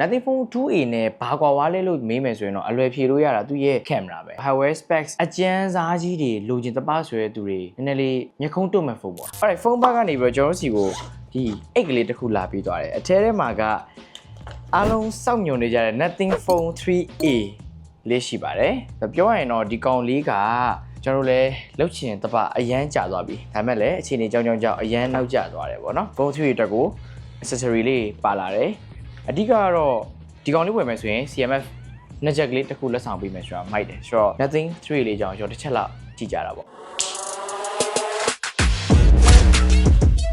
Nothing Phone 2A နဲ့ဘာကွာဝါလဲလို့မေးမယ်ဆိုရင်တော့အလွယ်ဖြေလို့ရတာသူ့ရဲ့ camera ပဲ hardware specs အကျန်းစားကြီးတွေလိုချင်တပဆိုရဲသူတွေနည်းနည်းလေးမျက်ခုံးတွတ်မဲ့ဖုန်းပေါ့ alright ဖုန်းဘက်ကနေပြီးတော့ကျွန်တော်တို့စီကိုဒီအိတ်ကလေးတစ်ခုလာပြီးသွားတယ်အထဲထဲမှာကအားလုံးစောင့်ညွန်နေကြတဲ့ Nothing Phone 3A လေးရှိပါတယ်ဒါပြောရရင်တော့ဒီကောင်လေးကကျွန်တော်တို့လည်းလှုပ်ချင်တပအရန်ကြာသွားပြီဒါပေမဲ့လည်းအခြေအနေကြောင်းကြောင်းကြောင့်အရန်နောက်ကျသွားတယ်ပေါ့နော် Phone 3A အတွက်ကို accessory လေးပါလာတယ် အဓိကကတော့ဒီကောင်လေးဝယ်မယ်ဆိုရင် CMF နှစ်ချက်ကလေးတစ်ခုလက်ဆောင်ပေးမယ်ဆိုတာမိုက်တယ်ဆိုတော့ nothing 3လေးကြောင်းကျွန်တော်တစ်ချက်လောက်ကြည့်ကြတာပေါ့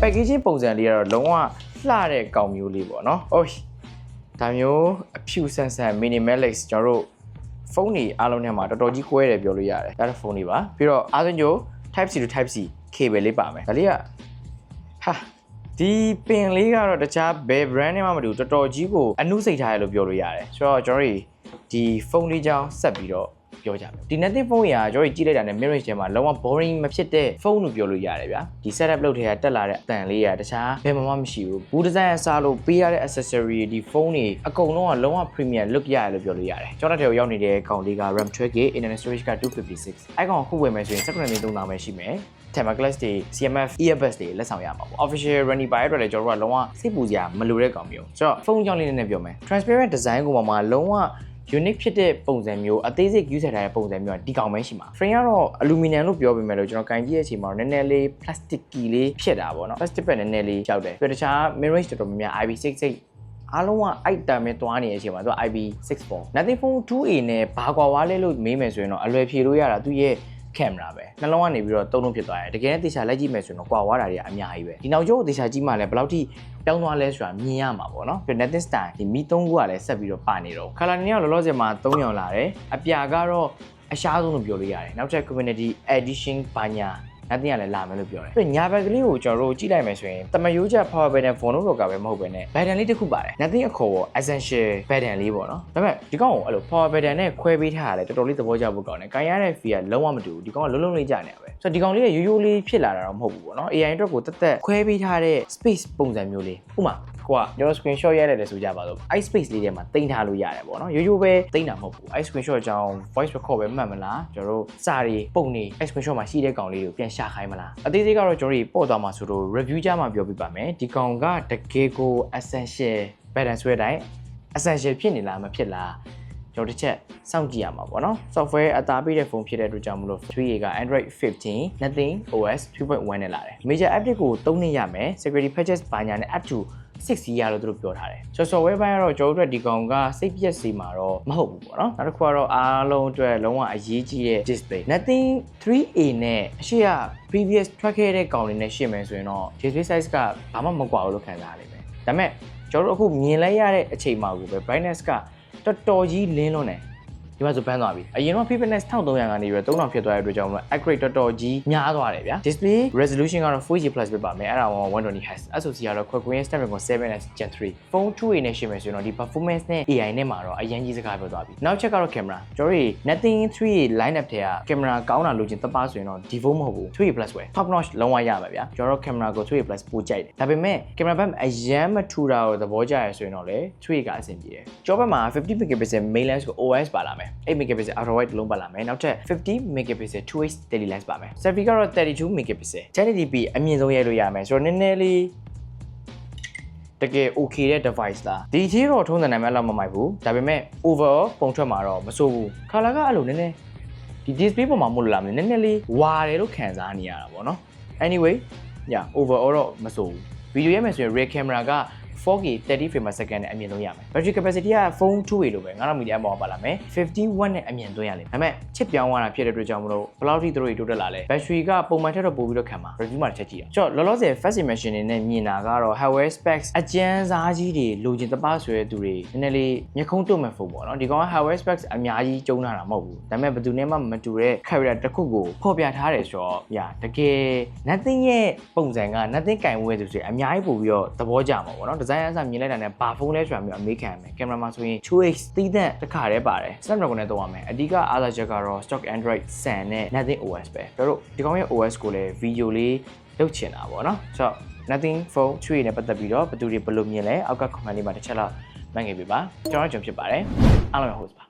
packaging ပုံစံလေးကတော့လုံးဝလှတဲ့ကောင်မျိုးလေးပေါ့နော်။ Okay ဒါမျိုးအဖြူဆန်ဆန် minimalist ကျွန်တော်တို့ဖုန်းတွေအားလုံးထဲမှာတော်တော်ကြီးကွဲတယ်ပြောလို့ရတယ်။ဒါတော့ဖုန်းတွေပါ။ပြီးတော့အားလုံးကျိုး type C to type C cable လေးပါမယ်။ဒါလေးကဟာ ဒီပင်လေးကတော့တခြားဘယ် brand နဲ့မှမတူတော်တော်ကြီးကိုအနုစိတ်ထားရလို့ပြောလို့ရတယ်။ဆိုတော့ကျွန်တော်တို့ဒီဖုန်းလေးကြောင်းဆက်ပြီးတော့ ပြောကြမယ်ဒီ native ဖုန်းကြီးကကျွန်တော်ကြည့်လိုက်တာနဲ့ mirror ထဲမှာလုံးဝ boring မဖြစ်တဲ့ဖုန်းလို့ပြောလို့ရတယ်ဗျာဒီ setup လုပ်ထဲကတက်လာတဲ့အတန်လေးကတခြားဘယ်မှမရှိဘူးဘူးဒီဇိုင်းအစားလို့ပေးရတဲ့ accessory ဒီဖုန်းတွေအကုန်လုံးကလုံးဝ premium look ရတယ်လို့ပြောလို့ရတယ်ကျွန်တော်တို့ထဲကိုရောက်နေတဲ့ကောင်လေးက RAM 12GB internal storage က256အဲ့ကောင်အခုဝယ်မယ်ဆိုရင်17သိန်း3000ပဲရှိမယ် Tema Glass တွေ CMF earbuds တွေလက်ဆောင်ရမှာပေါ့ official running by အတွက်လည်းကျွန်တော်တို့ကလုံးဝစိတ်ပူစရာမလိုတဲ့ကောင်မျိုးဆိုတော့ဖုန်းကြောင့်လေးနည်းနည်းပြောမယ် transparent design ကိုမှမှာလုံးဝ unique ဖြစ်တဲ့ပုံစံမျိုးအသေးစိတ်ယူဆထားတဲ့ပုံစံမျိုးကဒီကောင်ပဲရှိမှာ frame ကတော့ aluminum လို့ပြောပေမဲ့လို့ကျွန်တော်ကန်ကြည့်တဲ့အချိန်မှာတော့နည်းနည်းလေး plastic ကီလေးဖြစ်တာပေါ့နော် plastic ပဲနည်းနည်းလေးရောက်တယ်ပြီးတော့တခြား mirror တော်တော်များများ IP68 အားလုံးကအိုက်တမ်ပဲတွားနေတဲ့အချိန်မှာသူက IP64 Nothing Phone 2A နဲ့ဘာကွာဝါလဲလို့မေးမယ်ဆိုရင်တော့အလွယ်ဖြေလို့ရတာသူ့ရဲ့ camera ပဲနှလုံးကနေပြီးတော့တုံးလုံးဖြစ်သွားတယ်တကယ်နဲ့တေချာလိုက်ကြည့်မယ်ဆိုရင်တော့ကွာဝါတာတွေကအများကြီးပဲဒီနောက်ကျောကိုတေချာကြည့်မှလည်းဘယ်လောက်ထိပြောင်းသွားလဲဆိုတာမြင်ရမှာပေါ့နော်ပြီး Netflix style ဒီမီ3ခုကလည်းဆက်ပြီးတော့ပါနေတော့ color နေကလောလောဆယ်မှာ3ရောင်လာတယ်အပြာကတော့အရှားဆုံးလို့ပြောလို့ရတယ်နောက်ထပ် community edition ဘာညာ နတ်တင်ကလည်းလာမယ်လို့ပြောတယ်ပြီးညာဘက်ကလေးကိုကျွန်တော်တို့ကြည့်လိုက်မယ်ဆိုရင်တမယိုးချက် power bank နဲ့ phone တို့ကပဲမဟုတ်ပဲနဲ့ button လေးတစ်ခုပါတယ်နတ်တင်အခေါ်ပေါ် essential button လေးပေါ့နော်ဒါပေမဲ့ဒီကောင်ကိုအဲ့လို power button နဲ့ခွဲပေးထားတာလေတော်တော်လေးသဘောကျဖို့ကောင်းတယ်ကန်ရတဲ့ fee ကလုံးဝမတူဘူးဒီကောင်ကလုံးလုံးလေးကြာနေရပဲ ဆိုတော့ဒီကောင်လေးကရိုးရိုးလေးဖြစ်လာတာတော့မဟုတ်ဘူးပေါ့နော် AI အတွက်ကိုတက်တက်ခွဲပေးထားတဲ့ space ပုံစံမျိုးလေးဥပမာကိုကကျွန်တော် screenshot ရိုက်လိုက်တယ်ဆိုကြပါတော့ i space လေးထဲမှာတင်ထားလို့ရတယ်ပေါ့နော်ရိုးရိုးပဲတင်တာမဟုတ်ဘူး i screenshot အကြောင်း voice record ပဲမှတ်မလားကျွန်တော်တို့စာတွေပုံနေ i screenshot မှာရှိတဲ့ကောင်လေးကိုပြန်ရှာခိုင်းမလားအသေးစိတ်ကတော့ကျွန်တော်တို့ပို့သွားမှာဆိုတော့ review ကြမှာပြောပြပါမယ်ဒီကောင်ကတကယ်ကို essential balance ဆွဲတိုင်း essential ဖြစ်နေလားမဖြစ်လား ကျွန်တော်တစ်ချက်စောင့်ကြည့်ရမှာပေါ့နော် software အသားပေးတဲ့ဖုန်းဖြစ်တဲ့အတွက်ကြောင့်မလို့ 3A က Android 15 Nothing OS 2.1နဲ့လာတယ် major update ကို3နှစ်ရမယ် security patches ဘာညာနဲ့ up to 6 year လို့သူတို့ပြောထားတယ်ဆိုတော့ software ဘက်ကတော့ကျွန်တော်တို့အတွက်ဒီကောင်ကစိတ်ပြက်စီမှာတော့မဟုတ်ဘူးပေါ့နော်နောက်တစ်ခုကတော့အားလုံးအတွက်လုံးဝအရေးကြီးတဲ့ display Nothing 3A နဲ့အရှိက previous ထွက်ခဲ့တဲ့ကောင်တွေနဲ့ရှင်းမယ်ဆိုရင်တော့ display size ကဘာမှမကွာဘူးလို့ခံစားရလိမ့်မယ်ဒါပေမဲ့ကျွန်တော်တို့အခုမြင်လိုက်ရတဲ့အချိန်မှာကိုပဲ brightness က တော်တော်ကြီးလင်းလွန်းတယ် ဒီမှာဆိုပန်းသွားပြီအရင်တော့ fitness 1300ကနေပြီးတော့3000ဖြစ်သွားတဲ့အတွက်ကြောင့်မို့ accurate တော်တော်ကြီးများသွားတယ်ဗျာ display resolution ကတော့ 4K plus ပဲပါမယ်အဲ့ဒါက120 Hz SoC ကတော့ Qualcomm Snapdragon 7s Gen 3 phone 2A နဲ့ရှင်းမယ်ဆိုရင်တော့ဒီ performance နဲ့ AI နဲ့မှာတော့အရင်ကြီးစကားပြောသွားပြီနောက်ချက်ကတော့ camera ကျွန်တော်တို့ Nothing 3A line up ထဲက camera ကောင်းတာလို့ချင်းတပားဆိုရင်တော့ဒီ phone မဟုတ်ဘူး 3A plus ပဲ top notch လုံးဝရပါဗျာကျွန်တော်တို့ camera ကို 3A plus ပိုကြိုက်တယ်ဒါပေမဲ့ camera ဘက်အရန်မထူတာကိုသဘောကျရဆိုရင်တော့လေ 3A ကအဆင်ပြေတယ်ကျောဘက်မှာ50 megapixel main lens ကို OS ပါလာမယ်8 megapixel ultra wide လုံးပါလာမယ်နောက်ထပ်50 megapixel 2x daily lens ပါမယ် selfie ကတော့32 megapixel 1080p အမြင့်ဆုံးရိုက်လို့ရမယ်ဆိုတော့နည်းနည်းလေးတကယ် okay တဲ့ device လားဒီကြီးတော့ထုံးစံနိုင်မဲ့လောက်မမိုက်ဘူးဒါပေမဲ့ overall ပုံထွက်မှာတော့မဆိုးဘူး color ကအဲ့လိုနည်းနည်းဒီ display ပေါ်မှာမို့လို့လားမလဲနည်းနည်းလေးဝါတယ်လို့ခံစားနေရတာပေါ့နော် anyway yeah overall တော့မဆိုးဘူးဗီဒီယိုရိုက်မယ်ဆိုရင် rear camera က 4K 30 frame per second နဲ့အမြင့်ဆုံးရမယ် battery capacity က phone 2way လို့ပဲ9000 mAh ပါလာမယ်50 watt နဲ့အမြင့်သွင်းရလိမ့်မယ်ဒါပေမဲ့ချစ်ပြောင်းသွားတာဖြစ်တဲ့အတွက်ကြောင့်မလို့ဘယ်လောက်ထိသူတို့တိုးတက်လာလဲ battery ကပုံမှန်ထက်တော့ပိုပြီးတော့ခံမှာ review မှာတစ်ချက်ကြည့်ရအောင်ကျွန်တော်လောလောဆယ် first impression နေနဲ့မြင်တာကတော့ hardware specs အကျန်းစားကြီးတွေလိုချင်တပားဆိုရဲသူတွေနည်းနည်းလေးမျက်ခုံးတွတ်မဲ့ဖုန်းပေါ့နော်ဒီကောင်က hardware specs အများကြီးကျုံထားတာမဟုတ်ဘူးဒါပေမဲ့ဘယ်သူနဲ့မှမတူတဲ့ character တစ်ခုကိုဖော်ပြထားတယ်ဆိုတော့ညာတကယ် nothing ရဲ့ပုံစံက nothing ကင်ဝဲဆိုဆိုအများကြီးပို့ပြီးတော့သဘောကျမှာပေါ့နော် design အစမြင်လိုက်တာနဲ့ဘာဖုန်းလဲဆိုတာမျိုးအမေးခံရမယ်ကင်မရာမှာဆိုရင် 2x သီးသန့်တစ်ခါတည်းပါတယ် Snapdragon နဲ့သုံးရမယ်အဓိကအားသာချက်ကတော့ stock Android 10နဲ့ Nothing OS ပဲတို့တို့ဒီကောင်ရဲ့ OS ကိုလည်း video လေးလုပ်ချင်တာပေါ့နော်ဆိုတော့ Nothing Phone 3နဲ့ပတ်သက်ပြီးတော့ဘယ်သူတွေဘယ်လိုမြင်လဲအောက်က comment လေးမှာတစ်ချက်လောက်မငယ်ပြပါကျွန်တော်ကျွန်ဖြစ်ပါတယ်အားလုံးရဲ့ host ပါ